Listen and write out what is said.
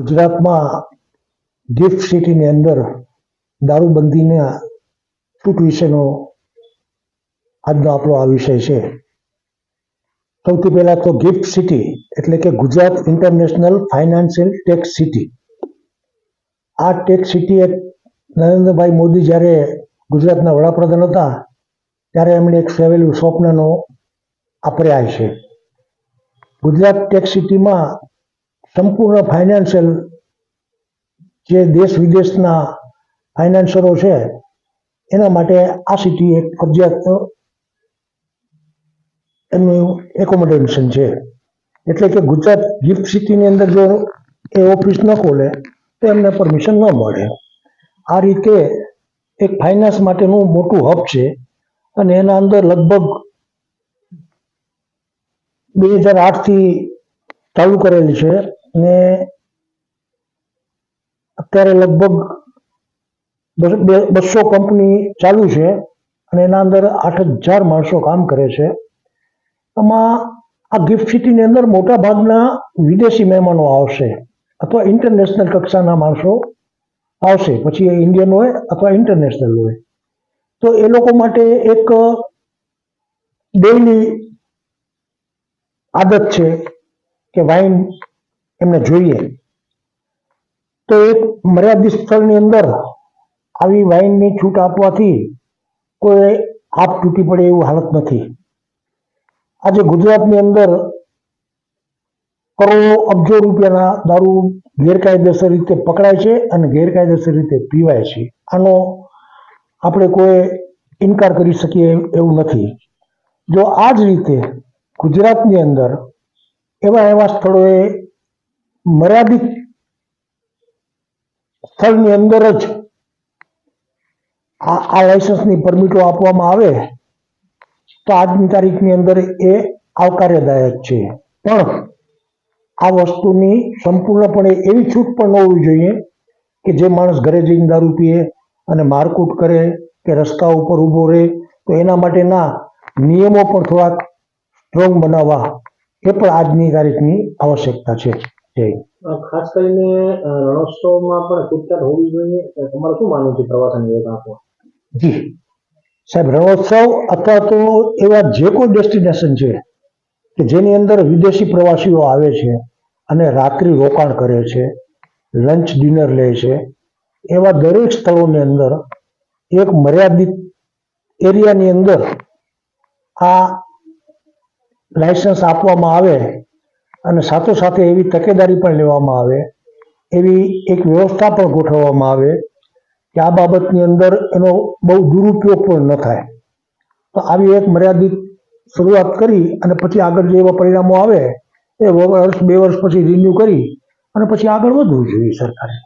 ગુજરાતમાં ગિફ્ટ સિટીની અંદર દારૂબંધીના છૂટ વિશેનો આજનો આપણો આ વિષય છે. સૌથી પહેલા તો ગિફ્ટ સિટી એટલે કે Gujarat international financial tech city. આ ટેક્સ સિટી એક નરેન્દ્રભાઈ મોદી જ્યારે ગુજરાતના વડાપ્રધાન હતા, ત્યારે એમણે એક સેવેલું સ્વપ્નનો આ પ્રયાસ છે. ગુજરાત ટેક્સ સિટીમાં સંપૂર્ણ ફાઇનાન્શિયલ જે દેશ વિદેશના ફાઇનાન્સરો છે, એના માટે આ સિટી એક ફરજિયાત એમનું એકોમોડેશન છે. એટલે કે ગુજરાત ગિફ્ટ સિટીની અંદર જો એ ઓફિસ ન ખોલે, તો એમને પરમિશન ન મળે. આ રીતે એક ફાઇનાન્સ માટેનું મોટું હબ છે અને એના અંદર લગભગ બે હજાર આઠથી ચાલુ કરેલી છે. ને અત્યારે લગભગ બસો કંપની ચાલુ છે અને એના અંદર આઠ હજાર માણસો કામ કરે છે. આમાં આ ગિફ્ટ સિટીની અંદર મોટા ભાગના વિદેશી મહેમાનો આવશે અથવા ઇન્ટરનેશનલ કક્ષાના માણસો આવશે. પછી એ ઇન્ડિયન હોય અથવા ઇન્ટરનેશનલ હોય. તો એ લોકો માટે એક ડેઇલી આદત છે કે વાઇન એમને જોઈએ. તો એક મર્યાદિત સ્થળની અંદર આવી વાઇનની છૂટ આપવાથી કોઈ આપ તૂટી પડે એવું હાલત નથી. આજે ગુજરાતની અંદર કરોડો અબજો રૂપિયાના દારૂ ગેરકાયદેસર રીતે પકડાય છે અને ગેરકાયદેસર રીતે પીવાય છે. આનો આપણે કોઈ ઇનકાર કરી શકીએ એવું નથી. જો આ જ રીતે ગુજરાતની અંદર એવા એવા સ્થળોએ મર્યાદિત સ્થળની અંદર જ આ આ લાયસન્સની પરમિટો આપવામાં આવે, તો આજની તારીખની અંદર એ આવકાર્યદાયક છે. પણ આ વસ્તુની સંપૂર્ણપણે એવી છૂટ પણ ન હોવી જોઈએ કે જે માણસ ઘરે જઈને દારૂ પીએ અને મારકૂટ કરે કે રસ્તા ઉપર ઊભો રહે, તો એના માટેના નિયમો પણ થોડાક સ્ટ્રોંગ બનાવવા એ પણ આજની તારીખની આવશ્યકતા છે. ખાસ કરીને રણોત્સવમાં પણ છૂટછાટ હોવી જોઈએ. તમારું શું માનવું છે પ્રવાસન વિભાગમાં જી. સાહેબ રણોત્સવ અથવા તો એવા જે કોઈ ડેસ્ટિનેશન છે કે જેની અંદર વિદેશી પ્રવાસીઓ આવે છે અને રાત્રિ રોકાણ કરે છે લંચ ડિનર લે છે એવા દરેક સ્થળોની અંદર એક મર્યાદિત એરિયાની અંદર આ લાયસન્સ આપવામાં આવે અને સાથોસાથે એવી તકેદારી પણ લેવામાં આવે, એવી એક વ્યવસ્થા પણ ગોઠવવામાં આવે કે આ બાબતની અંદર એનો બહુ દુરુપયોગ પણ ન થાય. તો આવી એક મર્યાદિત શરૂઆત કરી અને પછી આગળ જે એવા પરિણામો આવે, એ વર્ષ, બે વર્ષ પછી રિન્યુ કરી અને પછી આગળ વધવું જોઈએ સરકારે.